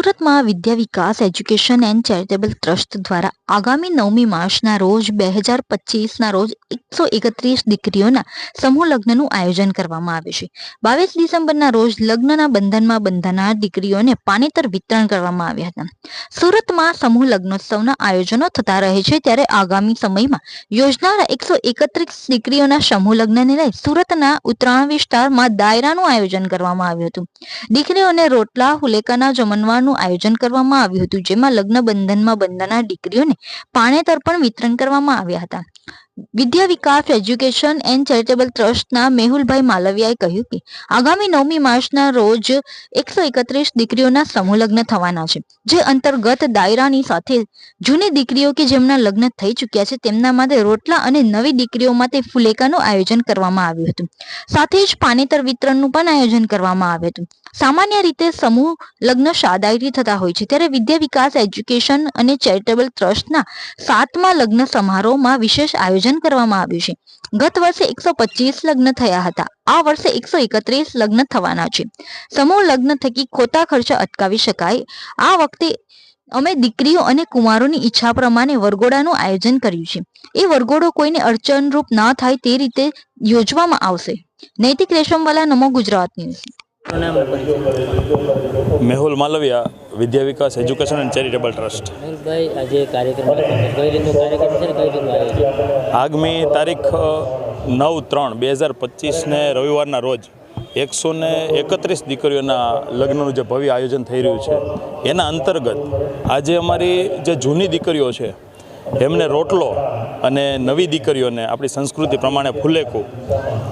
સુરતમાં Vidya Vikas, education and charitable trust દ્વારા આગામી નવમી માર્ચના રોજ બે હજાર પચીસના રોજ એકસો એકત્રીસ દીકરીઓના સમૂહ લગ્નનું આયોજન કરવામાં આવ્યું છે. બાવીસ ડિસેમ્બરના રોજ લગ્નના બંધનમાં બંધાનાર દીકરીઓને પાણીતર વિતરણ કરવામાં આવ્યા હતા. સુરતમાં સમૂહ લગ્નોત્સવના આયોજનો થતા રહે છે ત્યારે આગામી સમયમાં યોજનારા એકસો એકત્રીસ દીકરીઓના સમૂહ લગ્નને લઈ સુરતના ઉત્તરાયણ વિસ્તારમાં દાયરાનું આયોજન કરવામાં આવ્યું હતું. દીકરીઓને રોટલા, હુલેકાના જમણવારનું આયોજન કરવામાં આવ્યું હતું, જેમાં લગ્ન બંધનમાં બંધાનાર દીકરીઓને પાણેતર પણ વિતરણ કરવામાં આવ્યા હતા. Vidya Vikas education and charitable ટ્રસ્ટના મેહુલભાઈ માલવિયાએ કહ્યું કે આગામી નવમી માર્ચના રોજ એકસો એકત્રીસ દીકરીઓના સમૂહ લગ્ન થવાના છે, જે અંતર્ગત દાયરાની સાથે જૂની દીકરીઓ કે જેમના લગ્ન થઈ ચૂક્યા છે, તેમના માટે રોટલા અને નવી દીકરીઓ માટે ફુલેકાનું આયોજન કરવામાં આવ્યું હતું. સાથે જ પાનેતર વિતરણનું પણ આયોજન કરવામાં આવ્યું હતું. સામાન્ય રીતે સમૂહ લગ્ન શાદાયરી થતા હોય છે, ત્યારે વિદ્યા વિકાસ એજ્યુકેશન અને ચેરિટેબલ ટ્રસ્ટના સાતમા લગ્ન સમારોહમાં વિશેષ આયોજન કરવામાં આવ્યું છે. ગત વર્ષે એકસો લગ્ન થયા હતા. આ વર્ષે એકસો લગ્ન થવાના છે. સમૂહ લગ્ન થકી ખોટા ખર્ચ અટકાવી શકાય. આ વખતે અમે દીકરીઓ અને કુમારોની ઈચ્છા પ્રમાણે વરઘોડાનું આયોજન કર્યું છે. એ વરઘોડો કોઈને અડચણરૂપ ના થાય તે રીતે યોજવામાં આવશે. Naitik Reshamwala, Namo Gujarat news. Mehul Malviya Vidya Vikas education and charitable trust. મેહુલભાઈ આજે કાર્યક્રમ કઈ રીતનો કાર્યક્રમ છે કઈ રીતનું આગામી તારીખ નવ ત્રણ બે હજાર પચીસને રવિવારના રોજ એકસો ને એકત્રીસ દીકરીઓના લગ્નનું જે ભવ્ય આયોજન થઈ રહ્યું છે એના અંતર્ગત આજે અમારી જે જૂની દીકરીઓ છે એમને રોટલો અને નવી દીકરીઓને આપણી સંસ્કૃતિ પ્રમાણે ફુલેકું.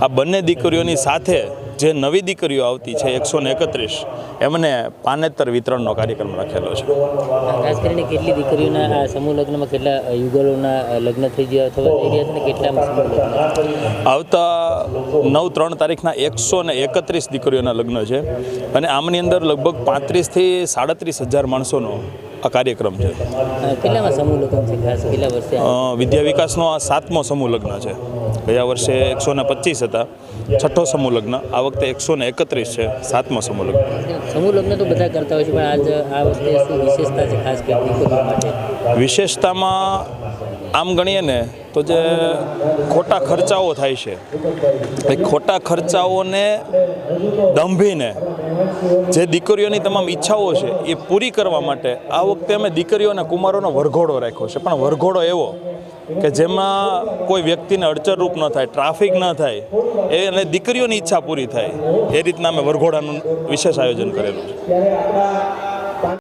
આ બંને દીકરીઓની સાથે જે નવી દીકરીઓ આવતી છે એકસો ને એકત્રીસ એમને પાનેતર વિતરણનો કાર્યક્રમ રાખેલો છે. ખાસ કરીને કેટલી દીકરીઓના આ સમૂહ લગ્નમાં કેટલા યુગલોના લગ્ન થઈ ગયા અથવા થઈ રહ્યા છે ને કેટલા આવતા નવ ત્રણ તારીખના એકસો ને એકત્રીસ દીકરીઓના લગ્ન છે અને આમની અંદર લગભગ પાંત્રીસથી સાડત્રીસ હજાર માણસોનો આ કાર્યક્રમ છે. કેટલામાં સમૂહ લગ્ન છે? કેટલા વર્ષે? વિદ્યા વિકાસનો આ સાતમો સમૂહ લગ્ન છે. ગયા વર્ષે એકસો ને પચીસ હતા. છઠ્ઠો સમૂહ લગ્ન. આ વખતે એકસો ને એકત્રીસ છે. સાતમો સમૂહ લગ્ન. સમૂહ લગ્ન તો બધા કરતા હોય છે પણ આજ આ વખતે શું વિશેષતા છે ખાસ કરીને વિશેષતામાં આમ ગણીએ ને તો જે ખોટા ખર્ચાઓ થાય છે, એ ખોટા ખર્ચાઓને દંભીને જે દીકરીઓની તમામ ઈચ્છાઓ છે, એ પૂરી કરવા માટે આ વખતે અમે દીકરીઓ અને કુમારોનો વરઘોડો રાખ્યો છે. પણ વરઘોડો એવો કે જેમાં કોઈ વ્યક્તિને અડચણરૂપ ન થાય, ટ્રાફિક ન થાય, એ અને દીકરીઓની ઈચ્છા પૂરી થાય, એ રીતના અમે વરઘોડાનું વિશેષ આયોજન કરેલું છે.